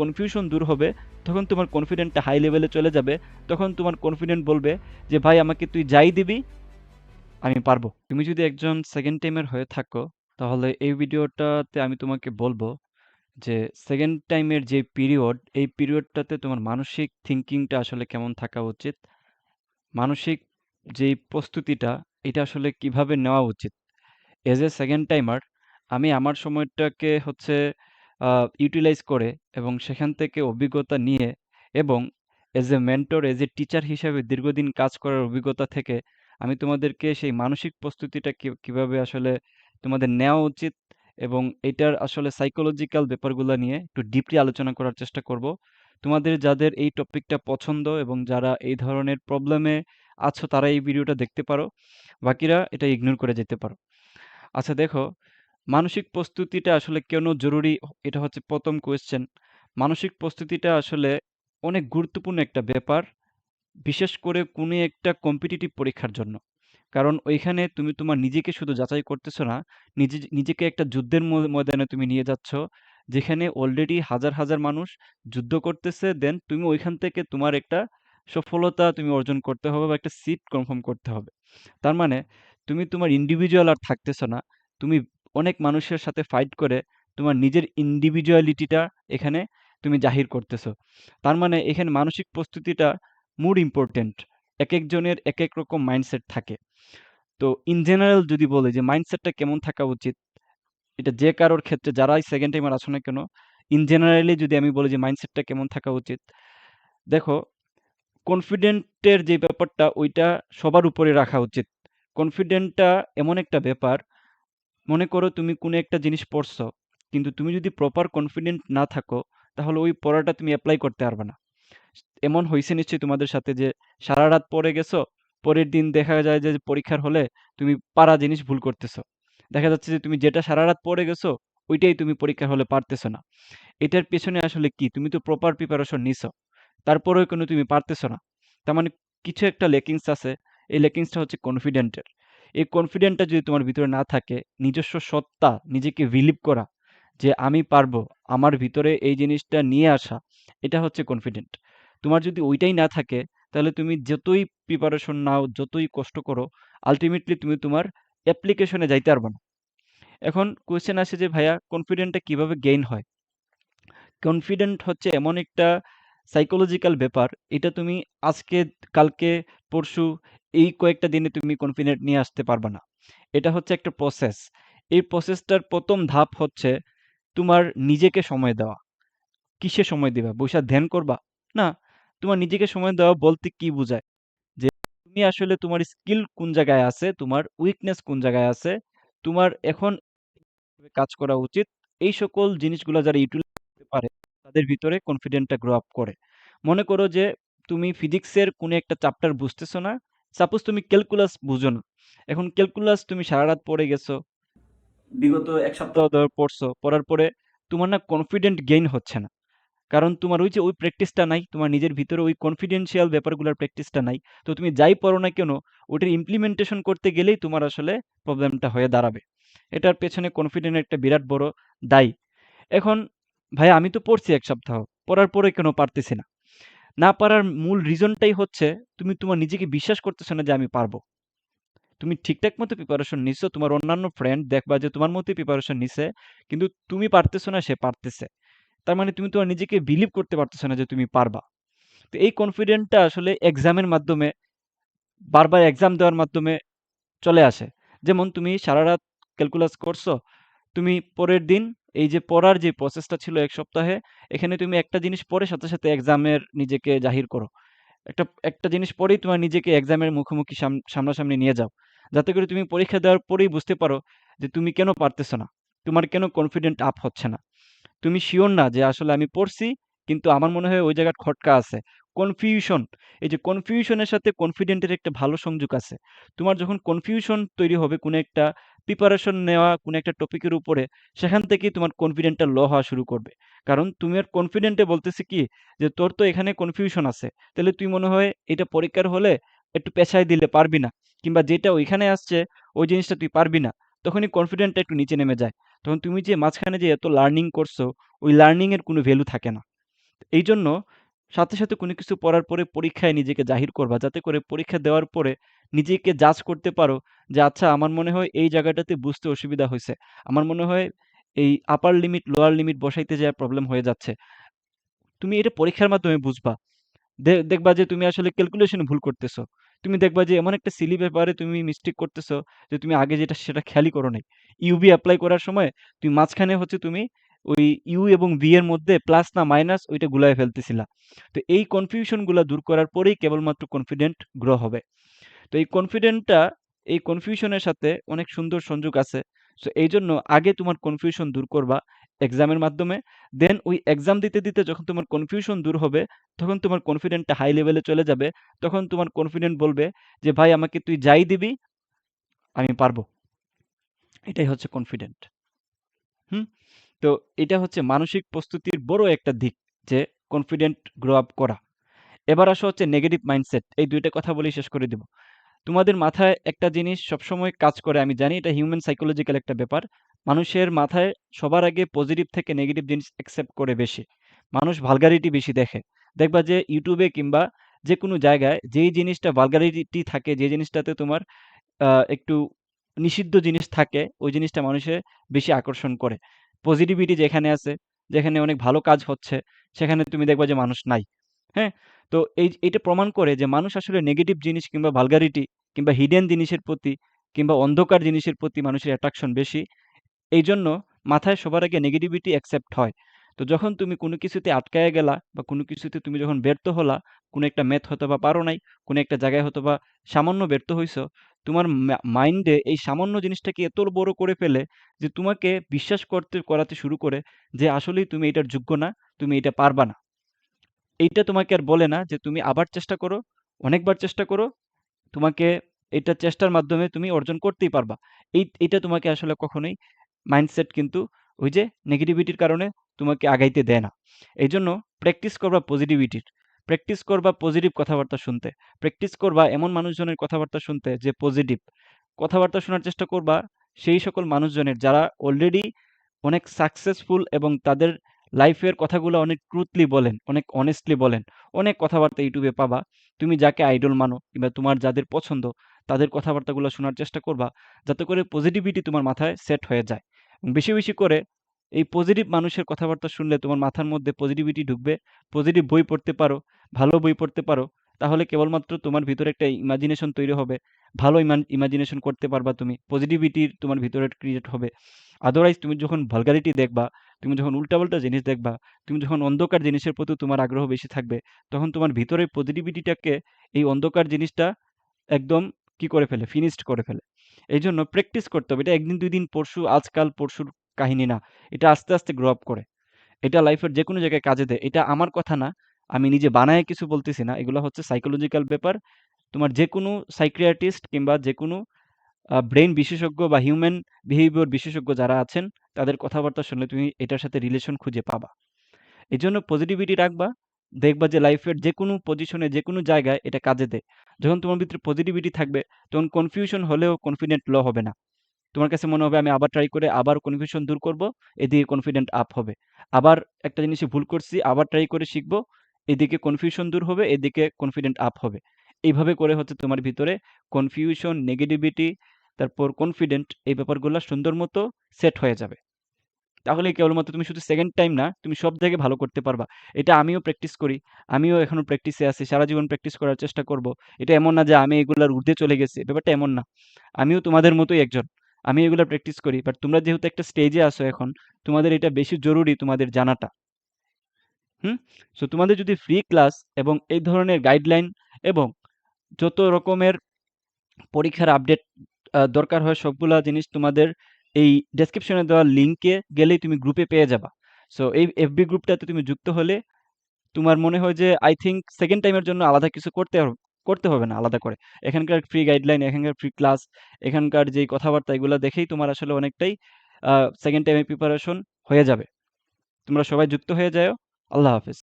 Confusion দূর হবে, তখন তোমার কনফিডেন্টটা হাই লেভেলে চলে যাবে, তখন তোমার কনফিডেন্ট বলবে যে, ভাই, আমাকে তুই যাই দিবি, আমি পারব। তুমি যদি একজন সেকেন্ড টাইমের হয়ে থাকো, তাহলে এই ভিডিওটাতে আমি তোমাকে বলব যে সেকেন্ড টাইমের যে পিরিয়ড এই পিরিয়ডটাতে তোমার মানসিক থিঙ্কিংটা আসলে কেমন থাকা উচিত? মানসিক যেই প্রস্তুতিটা, এটা আসলে কীভাবে নেওয়া উচিত? এজ এ সেকেন্ড টাইমার আমি আমার সময়টাকে হচ্ছে ইউটিলাইজ করে এবং সেখান থেকে অভিজ্ঞতা নিয়ে এবং as a mentor as a teacher হিসাবে দীর্ঘদিন কাজ করার অভিজ্ঞতা থেকে আমি তোমাদেরকে সেই মানসিক প্রস্তুতিটা কি- কীভাবে আসলে তোমাদের নেওয়া উচিত এবং এটার আসলে সাইকোলজিক্যাল ব্যাপারগুলো নিয়ে একটু ডিপলি আলোচনা করার চেষ্টা করব। তোমাদের যাদের এই টপিকটা পছন্দ এবং যারা এই ধরনের প্রবলেমে আছো তারা এই ভিডিওটা দেখতে পারো, বাকিরা এটা ইগনোর করে যেতে পারো। আচ্ছা দেখো মানসিক প্রস্তুতিটা আসলে কেন জরুরি? এটা হচ্ছে প্রথম কোয়েশ্চেন মানসিক প্রস্তুতিটা আসলে অনেক গুরুত্বপূর্ণ একটা ব্যাপার, বিশেষ করে কোনো একটা কম্পিটিটিভ পরীক্ষার জন্য। কারণ ওইখানে তুমি তোমার নিজেকে শুধু যাচাই করতেছো না, নিজে, নিজেকে একটা যুদ্ধের ময়দানে তুমি নিয়ে যাচ্ছ, যেখানে অলরেডি হাজার হাজার মানুষ যুদ্ধ করতেছে দেন তুমি ওইখান থেকে তোমার একটা সফলতা তুমি অর্জন করতে হবে বা একটা সিট কনফার্ম করতে হবে। তার মানে তুমি তোমার ইন্ডিভিজুয়াল আর থাকতেছো না, তুমি অনেক মানুষের সাথে ফাইট করে তোমার নিজের ইন্ডিভিজুয়ালিটিটা এখানে তুমি জাহির করতেছো। তার মানে এখানে মানসিক প্রস্তুতিটা মোর ইম্পর্টেন্ট এক একজনের এক এক রকম মাইন্ডসেট থাকে। তো ইন জেনারেল যদি বলি যে মাইন্ডসেটটা কেমন থাকা উচিত, এটা যে কারোর ক্ষেত্রে যারাই সেকেন্ড টাইমার আসো না কেন ইন জেনারেলি যদি আমি বলি যে মাইন্ডসেটটা কেমন থাকা উচিত, দেখো কনফিডেন্টের যে ব্যাপারটা, ওইটা সবার উপরে রাখা উচিত। কনফিডেন্টটা এমন একটা ব্যাপার মনে করো তুমি কোনো একটা জিনিস পড়ছো, কিন্তু তুমি যদি প্রপার কনফিডেন্ট না থাকো, তাহলে ওই পড়াটা তুমি অ্যাপ্লাই করতে পারবে না। এমন হয়েছে নিশ্চয়ই তোমাদের সাথে যে, সারা রাত পড়ে গেছো, পরের দিন দেখা যায় যে, পরীক্ষার হলে তুমি পারা জিনিস ভুল করতেছো। দেখা যাচ্ছে যে, তুমি যেটা সারা রাত পড়ে গেছো, ওইটাই তুমি পরীক্ষার হলে পারতেছো না। এটার পেছনে আসলে কি? তুমি তো প্রপার প্রিপারেশন নিছো, তারপরেও কোনো তুমি পারতেছো না। তার মানে কিছু একটা লেকিংস আছে, এই লেকিংসটা হচ্ছে কনফিডেন্টের এই কনফিডেন্টটা যদি তোমার ভিতরে না থাকে, নিজস্ব সত্তা নিজেকে বিলিভ করা যে আমি পারব, আমার ভিতরে এই জিনিসটা নিয়ে আসা, এটা হচ্ছে কনফিডেন্ট তোমার যদি ওইটাই না থাকে, তাহলে তুমি যতই প্রিপারেশন নাও, যতই কষ্ট করো আলটিমেটলি তুমি তোমার অ্যাপ্লিকেশনে যাইতে পারবে না। এখন কোয়েশ্চেন আসে যে, ভাইয়া কনফিডেন্টটা কীভাবে গেইন হয়? কনফিডেন্ট হচ্ছে এমন একটা সাইকোলজিক্যাল ব্যাপার, এটা তুমি আজকে, কালকে, পরশু, এই কয়েকটা দিনে তুমি কনফিডেন্ট নিয়ে আসতে পারবে না। এটা হচ্ছে একটা প্রসেস এই প্রসেসটার প্রথম ধাপ হচ্ছে তোমার নিজেকে সময় দেওয়া। কিসে সময় দিবা? বৈশা ধ্যান করবা? না, তোমার নিজেকে সময় দেওয়া বলতে কি বোঝায়? যে তুমি আসলে তোমার স্কিল কোন জায়গায় আছে, তোমার উইকনেস কোন জায়গায় আছে, তোমার এখন কাজ করা উচিত। এই সকল জিনিসগুলো যারা পারে তাদের ভিতরে কনফিডেন্টটা গ্রো আপ করে। মনে করো যে, তুমি ফিজিক্সের কোনো একটা চ্যাপ্টার বুঝতেছো না সাপোজ তুমি ক্যালকুলাস বুঝো না। এখন ক্যালকুলাস তুমি সারা রাত পড়ে গেছো, বিগত এক সপ্তাহ ধরে পড়ছো, পড়ার পরে তোমার না কনফিডেন্ট গেইন হচ্ছে না। কারণ তোমার ওই যে ওই প্র্যাকটিসটা নাই, তোমার নিজের ভিতরে ওই কনফিডেন্সিয়াল ব্যাপারগুলোর প্র্যাকটিসটা নাই। তো তুমি যাই পড়ো না কেন, ওটার ইমপ্লিমেন্টেশন করতে গেলেই তোমার আসলে প্রবলেমটা হয়ে দাঁড়াবে। এটার পেছনে কনফিডেন্ট একটা বিরাট বড় দায়ী। এখন ভাই আমি তো পড়ছি এক সপ্তাহ। পড়ার পরে কেন পারতেছি না? না পারার মূল রিজনটাই হচ্ছে, তুমি তোমার নিজেকে বিশ্বাস করতেছো না যে আমি পারব। তুমি ঠিকঠাক মতো প্রিপারেশন নিছো, তোমার অন্যান্য ফ্রেন্ড দেখবা যে তোমার মতোই প্রিপারেশন নিছে, কিন্তু তুমি পারতেছো না, সে পারতেছে। তার মানে তুমি তোমার নিজেকে বিলিভ করতে পারতেছো না যে তুমি পারবা। তো এই কনফিডেন্টটা আসলে এক্সামের মাধ্যমে, বারবার এক্সাম দেওয়ার মাধ্যমে চলে আসে। যেমন তুমি সারা রাত ক্যালকুলাস করছ তুমি পরের দিন, এই যে পড়ার যে প্রসেসটা ছিল এক সপ্তাহে, এখানে তুমি একটা জিনিস পড়ে সাথে সাথে এক্সামের নিজেকে জাহির করো। একটা একটা জিনিস পরেই তোমার নিজেকে এক্সামের মুখোমুখি সাম- সামনাসামনি নিয়ে যাও। যাতে করে তুমি পরীক্ষা দেওয়ার পরেই বুঝতে পারো যে তুমি কেন পারতেছো না। তোমার কেন কনফিডেন্ট আপ হচ্ছে না। তুমি শিওর না যে আসলে আমি পড়ছি, কিন্তু আমার মনে হয় ওই জায়গার খটকা আছে। কনফিউশন এই যে কনফিউশনের সাথে কনফিডেন্টের একটা ভালো সংযোগ আছে। তোমার যখন কনফিউশন তৈরি হবে কোনো একটা প্রিপারেশন নেওয়া কোনো একটা টপিকের উপরে সেখান থেকেই তোমার কনফিডেন্টটা লো হওয়া শুরু করবে। কারণ তুমি আর কনফিডেন্টে বলতেছি কি যে তোর তো এখানে কনফিউশন আছে। তাহলে তুই মনে হয় এটা পরীক্ষার হলে একটু পেছায় দিলে পারবি না। কিংবা যেটা ওইখানে আসছে ওই জিনিসটা তুই পারবি না। তখনই কনফিডেন্টটা একটু নিচে নেমে যায়। তখন তুমি যে মাঝখানে যে এত লার্নিং করছ ওই লার্নিংয়ের কোনো ভ্যালু থাকে না। এই জন্য সাথে, সাথে কোনো কিছু পড়ার পরে পরীক্ষায় নিজেকে জাহির করবা। যাতে করে পরীক্ষা দেওয়ার পরে নিজেকে জাজ করতে পারো যে আচ্ছা আমার মনে হয় এই জায়গাটাতে বুঝতে অসুবিধা হয়েছে আমার মনে হয় এই আপার লিমিট, লোয়ার লিমিট বসাইতে যেয়ে প্রবলেম হয়ে যাচ্ছে। তুমি এটা পরীক্ষার মাধ্যমে বুঝবা। দেখবা যে তুমি আসলে ক্যালকুলেশন ভুল করতেছো। তুমি দেখবা যে এমন একটা সিলি ব্যাপারে তুমি মিস্টেক করতেছো যে তুমি আগে যেটা সেটা খেয়ালই করো নাই। ইউবি অ্যাপ্লাই করার সময় তুমি মাঝখানে হচ্ছে তুমি ওই ইউ এবং ভি এর মধ্যে প্লাস না মাইনাস ওইটা গুলায় ফেলতেছিলা। তো এই কনফিউশনগুলা দূর করার পরেই কেবলমাত্র কনফিডেন্ট গ্রো হবে। তো এই কনফিডেন্টটা এই কনফিউশনের সাথে অনেক সুন্দর সংযোগ আছে। সো এইজন্য আগে তোমার কনফিউশন দূর করবা এক্সামের মাধ্যমে। দেন ওই এক্সাম দিতে, দিতে যখন তোমার কনফিউশন দূর হবে, তখন তোমার কনফিডেন্টটা হাই লেভেলে চলে যাবে। তখন তোমার কনফিডেন্ট বলবে যে, "ভাই আমাকে তুই যাই দিবি, আমি পারব।" এটাই হচ্ছে কনফিডেন্ট। হুম? তো এটা হচ্ছে মানসিক প্রস্তুতির বড় একটা দিক যে কনফিডেন্ট গ্রো আপ করা। এবার আসো হচ্ছে নেগেটিভ মাইন্ডসেট। এই দুইটা কথা বলেই শেষ করে দিব। তোমাদের মাথায় একটা জিনিস সবসময় কাজ করে আমি জানি এটা হিউম্যান সাইকোলজিক্যাল একটা ব্যাপার। মানুষের মাথায় সবার আগে পজিটিভ থেকে নেগেটিভ জিনিস অ্যাকসেপ্ট করে বেশি। মানুষ ভালগারিটি বেশি দেখে। দেখবা যে ইউটিউবে কিংবা যেকোনো জায়গায় যেই জিনিসটা ভালগারিটি থাকে, যে জিনিসটাতে তোমার একটু নিষিদ্ধ জিনিস থাকে, ওই জিনিসটা মানুষের বেশি আকর্ষণ করে। পজিটিভিটি যেখানে আছে, যেখানে অনেক ভালো কাজ হচ্ছে, সেখানে তুমি দেখবা যে মানুষ নাই। হ্যাঁ? তো এই এইটা প্রমাণ করে যে মানুষ আসলে নেগেটিভ জিনিস কিংবা ভালগারিটি কিংবা হিডেন জিনিসের প্রতি কিংবা অন্ধকার জিনিসের প্রতি মানুষের অ্যাট্রাকশন বেশি। এই জন্য মাথায় সবার আগে নেগেটিভিটি অ্যাকসেপ্ট হয়। তো যখন তুমি কোনো কিছুতে আটকায়া গেলা বা কোনো কিছুতে তুমি যখন ব্যর্থ হলা, কোনো একটা ম্যাথ হয়তোবা পারো নাই, কোনো একটা জায়গায় হতো বা সামান্য ব্যর্থ হইছো, তোমার মাইন্ডে এই সামান্য জিনিসটাকে এত বড় করে ফেলে যে তোমাকে বিশ্বাস করতে করাতে শুরু করে যে আসলেই তুমি এটার যোগ্য না, তুমি এটা পারবা না। এইটা তোমাকে আর বলে না যে তুমি আবার চেষ্টা করো, অনেকবার চেষ্টা করো। তোমাকে এটা চেষ্টার মাধ্যমে তুমি অর্জন করতেই পারবা। এই এটা তোমাকে আসলে কখনোই মাইন্ডসেট কিন্তু ওই যে নেগেটিভিটির কারণে তোমাকে আগাইতে দেয় না। এই জন্য প্র্যাকটিস করবা পজিটিভিটির। প্র্যাকটিস করবা পজিটিভ কথাবার্তা শুনতে। প্র্যাকটিস করবা এমন মানুষজনের কথাবার্তা শুনতে যে পজিটিভ। কথাবার্তা শোনার চেষ্টা করবা সেই সকল মানুষজনের যারা অলরেডি অনেক সাকসেসফুল এবং তাদের লাইফের কথাগুলো অনেক ট্রুথলি বলেন, অনেক অনেস্টলি বলেন। অনেক কথাবার্তা ইউটিউবে পাবা। তুমি যাকে আইডল মানো কিংবা তোমার যাদের পছন্দ তাদের কথাবার্তাগুলো শোনার চেষ্টা করবা। যাতে করে পজিটিভিটি তোমার মাথায় সেট হয়ে যায়। বেশি, বেশি করে এই পজিটিভ মানুষের কথাবার্তা শুনলে তোমার মাথার মধ্যে পজিটিভিটি ঢুকবে। পজিটিভ বই পড়তে পারো, ভালো বই পড়তে পারো। তাহলে কেবলমাত্র তোমার ভিতরে একটা ইমাজিনেশন তৈরি হবে। ভালো ইমাজিনেশন করতে পারবা তুমি। পজিটিভিটির তোমার ভিতরে ক্রিয়েট হবে। আদারওয়াইজ তুমি যখন ভালগারিটি দেখবা, তুমি যখন উল্টাপাল্টা জিনিস দেখবা, তুমি যখন অন্ধকার জিনিসের প্রতি তোমার আগ্রহ বেশি থাকবে, তখন তোমার ভিতরে পজিটিভিটিটাকে এই অন্ধকার জিনিসটা একদম কি করে ফেলে? ফিনিশড করে ফেলে। এই জন্য প্র্যাকটিস করতে হবে। এটা একদিন দুই দিন পরশু, আজকাল পরশুর কাহিনী না। এটা আস্তে, আস্তে গ্রো আপ করে। এটা লাইফের যেকোনো জায়গায় কাজে দেয়। এটা আমার কথা না। আমি নিজে বানায় কিছু বলতেছি না। এগুলো হচ্ছে সাইকোলজিক্যাল ব্যাপার। তোমার যেকোনো সাইকিয়াট্রিস্ট কিংবা যেকোনো আ ব্রেইন বিশেষজ্ঞ বা হিউম্যান বিহেভিয়ার বিশেষজ্ঞ যারা আছেন, তাদের কথাবার্তা শুনলে তুমি এটার সাথে রিলেশন খুঁজে পাবা। এই জন্য পজিটিভিটি রাখবা। দেখবা যে লাইফের যেকোনো পজিশনে, যেকোনো জায়গায় এটা কাজে দেয়। যখন তোমার ভিতরে পজিটিভিটি থাকবে, তখন কনফিউশন হলেও কনফিডেন্ট লো হবে না। তোমার কাছে মনে হবে আমি আবার ট্রাই করে আবার কনফিউশন দূর করব। এদিকে কনফিডেন্ট আপ হবে। আবার একটা জিনিসে ভুল করছি, আবার ট্রাই করে শিখব। এদিকে কনফিউশন দূর হবে, এদিকে কনফিডেন্ট আপ হবে। এইভাবে করে হচ্ছে তোমার ভিতরে কনফিউশন, নেগেটিভিটি, তারপর কনফিডেন্ট এই ব্যাপারগুলা সুন্দর মতো সেট হয়ে যাবে। তাহলে কেবলমাত্র তুমি শুধু সেকেন্ড টাইম না, তুমি সব জায়গায় ভালো করতে পারবা। এটা আমিও প্র্যাকটিস করি। আমিও এখনও প্র্যাকটিসে আছি। সারা জীবন প্র্যাকটিস করার চেষ্টা করব। এটা এমন না যে আমি এগুলার ঊর্ধ্বে চলে গেছি। ব্যাপারটা এমন না। আমিও তোমাদের মতোই একজন। আমি এগুলা প্র্যাকটিস করি। বাট তোমরা যেহেতু একটা স্টেজে আসো এখন, তোমাদের এটা বেশি জরুরি তোমাদের জানাটা। হুম? সো তোমাদের যদি ফ্রি ক্লাস এবং এই ধরনের গাইডলাইন এবং যত রকমের পরীক্ষার আপডেট দরকার হয় সবগুলা জিনিস তোমাদের এই ডেসক্রিপশনে দেওয়া লিঙ্কে গেলেই তুমি গ্রুপে পেয়ে যাবা। সো এই এফবি গ্রুপটাতে তুমি যুক্ত হলে তোমার মনে হয় যে আই থিঙ্ক সেকেন্ড টাইমের জন্য আলাদা কিছু করতে করতে হবে না আলাদা করে। এখানকার ফ্রি গাইডলাইন, এখানকার ফ্রি ক্লাস, এখানকার যেই কথাবার্তা এগুলো দেখেই তোমার আসলে অনেকটাই সেকেন্ড টাইমের প্রিপারেশন হয়ে যাবে। তোমরা সবাই যুক্ত হয়ে যাও। আল্লাহ হাফেজ।